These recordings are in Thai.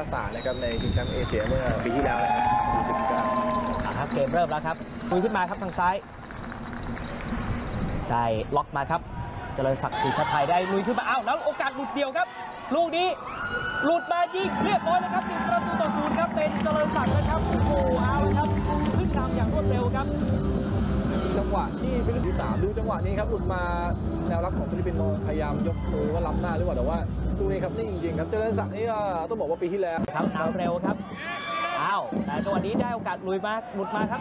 าษานะครับในชิงแชมป์เอเชียเมื่อปีที่แล้วนะครับยูสิบเก้าอะครับเกมเริ่มแล้วครับลุยขึ้นมาครับทางซ้าย ได้ล็อกมาครับเจริญศักดิ์ศรีชาติไทยได้ลุยขึ้นมาอ้าวแล้วโอกาสหลุดเดียวครับ ลูกนี้หลุดมายิงเรียบร้อยแล้วครับหนึ่งประตูต่อศูนย์ครับเป็นเจริญศักดิ์นะครับโอ้โหเอาเลยครับขึ้นนำอย่างรวดเร็วครับะที่ฟิลิปปินส์ที่สามดูจังหวะนี้ครับหลุดมาแนวรับของฟิลิปปินส์พยายามยกมือว่าล้ำหน้าหรือเปล่าแต่ว่าดูนี่ครับนี่จริงๆครับเจริญศักดิ์นี่ก็ต้องบอกว่าปีที่แล้วครับน้ำเร็วครับอ้าวแต่จังหวะนี้ได้โอกาสลุยมาหลุดมาครับ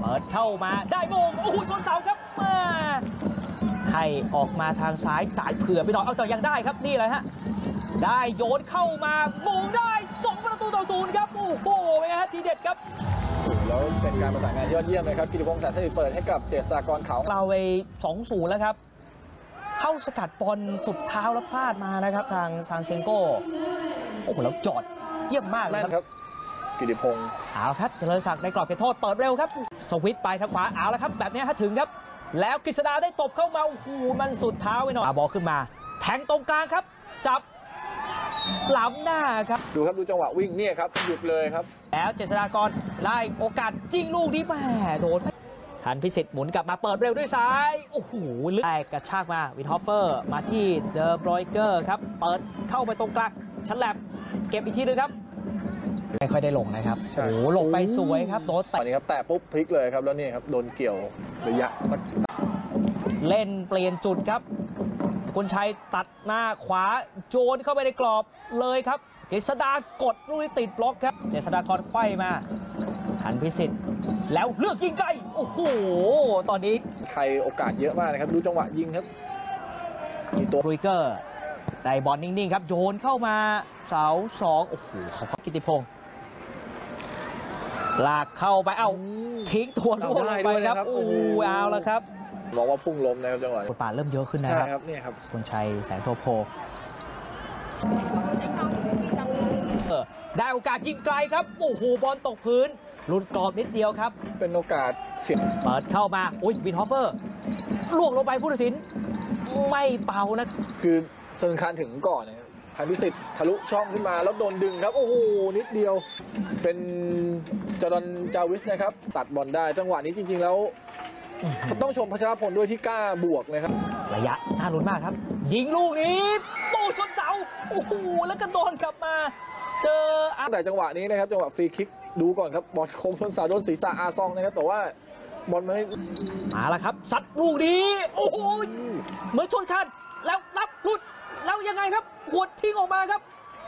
เปิดเข้ามาได้โมงโอ้โหชนเสาครับมาให้ออกมาทางซ้ายจ่ายเผื่อไปหน่อยเอาแต่ยังได้ครับนี่แหละฮะได้โยนเข้ามาโมงได้ 2 ประตูต่อศูนย์ครับ โอ้โหเป็นไงฮะทีเด็ดครับ แล้วเป็นการประสานงานที่ยอดเยี่ยมนะครับกิติพงษ์แสนสนิทเปิดให้กับเจษฎากรเขาเราไป2-0แล้วครับ เข้าสกัดบอลสุดเท้าแล้วพลาดมานะครับ ทางซานเชงโกโอ้โหแล้วจอดเยี่ยมมากเลยแม่ครับนครับกิติพงษ์เอาครับเจริญศักดิ์ในกรอบเขตโทษเปิดเร็วครับ สวิตช์ไปทางขวาเอาแล้วครับ แบบนี้ฮะถึงครับ แล้วกฤษดาได้ตบเข้ามาโอ้โหมันสุดเท้าไปหน่อยอาบอลขึ้นมา แทงตรงกลางครับ จับห ล้ำหน้าครับ ดูครับดูจังหวะวิ่งเนี่ยครับหยุดเลยครับ แล้วเจษฎากรได้โอกาสจริงลูกนี้แหม่โดนทันพิสิทธิ์หมุนกลับมาเปิดเร็วด้วยซ้าย โอ้โหลึกได้กระชากมาวินฮอฟเฟอร์มาที่เดอร์บรอยเกอร์ครับ เปิดเข้าไปตรงกลางชันแลบเก็บอีกทีนึงครับ ไม่ค่อยได้ลงนะครับ ใช่ โอ้โหลงไปสวยครับโดนตแตะอนนี้ครับแตะปุ๊บพลิกเลยครับแล้วนี่ครับโดนเกี่ยวระยะสักเล่นเปลี่ยนจุดครับ สกุลชัยตัดหน้าขวาโจนเข้าไปในกรอบเลยครับเจษดากดลูกนี้ติดบล็อกครับ เจษดากรไขว้มาหันพิสิทธิ์ แล้วเลือกยิงไกลโอ้โห ตอนนี้ไทยโอกาสเยอะมากนะครับ ดูจังหวะยิงครับ มีตัวบรูเกอร์ได้บอลนิ่งๆครับ โยนเข้ามาเสาสองโอ้โหเขาเข้ากิติพงศ์ลากเข้าไปเอ้าทิ้งตัวล่วงลงไปครับโอ้โหเอาแล้วครับ มองว่าพุ่งล้มนะครับจังหวะบนี้ทบาทเริ่มเยอะขึ้นนะใช่ครับครับเนี่ยครับสกุลชัยแสงโทโพเออได้โอกาสยิงไกลครับ โอ้โหบอลตกพื้นหลุดกรอบนิดเดียวครับ เป็นโอกาสเสียเปิดเข้ามา อุ้ยวินฮอฟเฟอร์ล่วงลงไปผู้ตัดสิน ไม่เป่านะ คือเซินคานถึงก่อนนะครับพันพิสิทธิ์ทะลุช่องขึ้นมาแล้วโดนดึงครับ โอ้โห นิดเดียว เป็นจอร์แดนจาวิสนะครับ ตัดบอลได้จังหวะนี้จริง ๆ แล้ว ต้องชมพัชรพลด้วยที่กล้าบวกนะครับ ระยะน่าลุ้นมากครับ ยิงลูกนี้ตู้ชนเสาโอ้โหแล้วก็โดนกลับมา เจออะตั้งแต่จังหวะนี้นะครับจังหวะฟรีคิกดูก่อนครับบอลโค้งชนเสาโดนศีรษะอาซองนะครับแต่ว่าบอลไม่มาแล้วครับซัดลูกนี้โอ้โหเหมือนชนคันแล้วรับหลุดแล้วยังไงครับหวดทิ้งออกมาครับ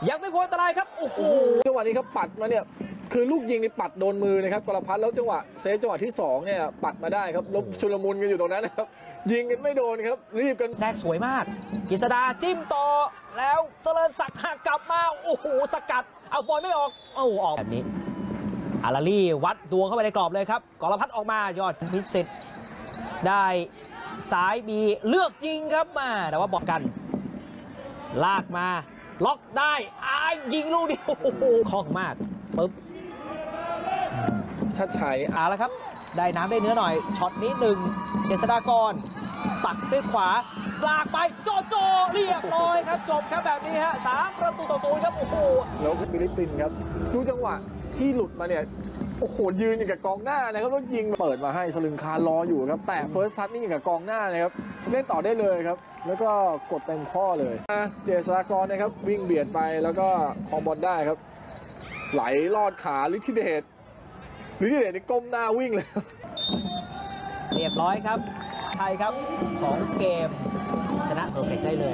ยังไม่พ้นอันตรายครับโอ้โหจังหวะนี้ครับปัดมาเนี่ย คือลูกยิงนี่ปัดโดนมือนะครับกรพัฒน์แล้วจังหวะเซฟจังหวะที่สองเนี่ย ปัดมาได้ครับแล้วชุลมุนกันอยู่ตรงนั้นนะครับ ยิงกันไม่โดนครับ รีบกันแทรกสวยมากกฤษดาจิ้มต่อแล้วเจริญศักดิ์หักกลับมา โอ้โหสกัด เอาบอลไม่ออกโอ้ออกแบบนี้อาราลี่วัดดวงเข้าไปในกรอบเลยครับกรพัฒน์ออกมายอดพิสิทธิ์ได้ซ้ายมีเลือกยิงครับมาแต่ว่าบอกกัน ลากมา ล็อกได้อายยิงลูกเดียวโอ้โหคล่องมากปึ๊บ ชัดชัยเอาละครับ ได้น้ำได้เนื้อหน่อยช็อตนี้หนึ่งเจษฎากร ตัดด้วยขวาลากไปโจโจเรียบร้อยครับ จบครับแบบนี้ฮะสามประตูต่อศูนย์ครับ โอ้โหแล้วฟิลิปปินส์ครับ ดูจังหวะที่หลุดมาเนี่ย โอ้โห ยืนอยู่กับกองหน้านะครับแล้วยิงเปิดมาให้สลึงคารรออยู่ครับ แต่เฟิร์สทัชนี่อย่างกับกองหน้านะครับ เล่นต่อได้เลยครับ แล้วก็กดเต็มข้อเลยอะเจษฎากรนะครับ วิ่งเบียดไปแล้วก็ครองบอลได้ครับ ไหลลอดขาลิทธิเดช หรือที่เดชนี่ก้มหน้าวิ่งเลยเรียบร้อยครับ ไทยครับ 2 เกม ชนะเพอร์เฟกได้เลย